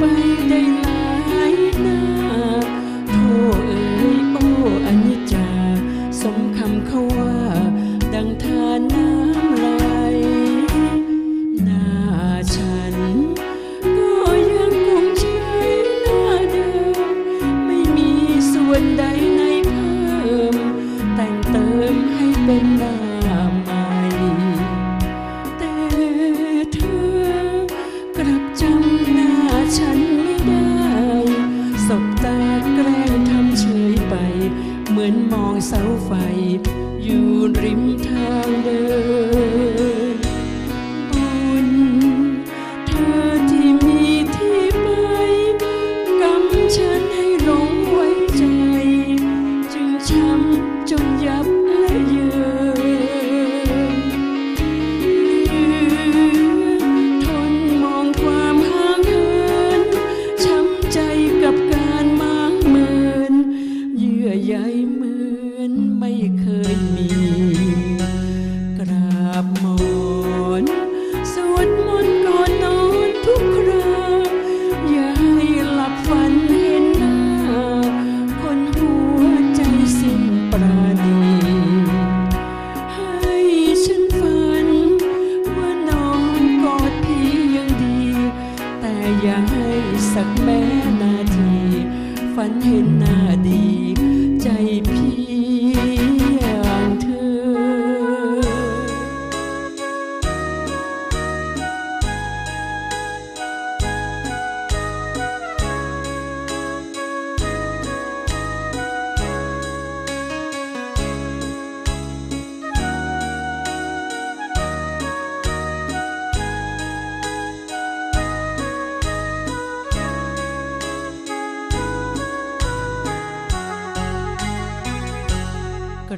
mây อยากให้สักแม้นาที ฝันเห็นหน้าดี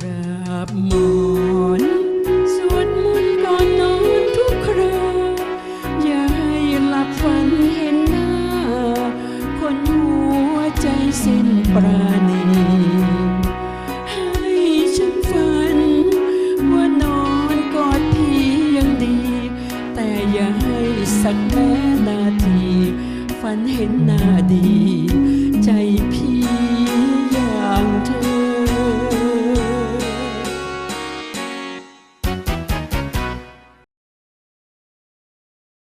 ราบมอนสวดมนต์ก่อนนอนทุกคราอย่าให้หลับฝันเห็นหน้า คนหัวใจส้นปราณีให้ฉันฝัน ว่านอนกอดพี่ยังดี แต่อย่าให้สักนาที ฝันเห็นหน้าดี ใจพี่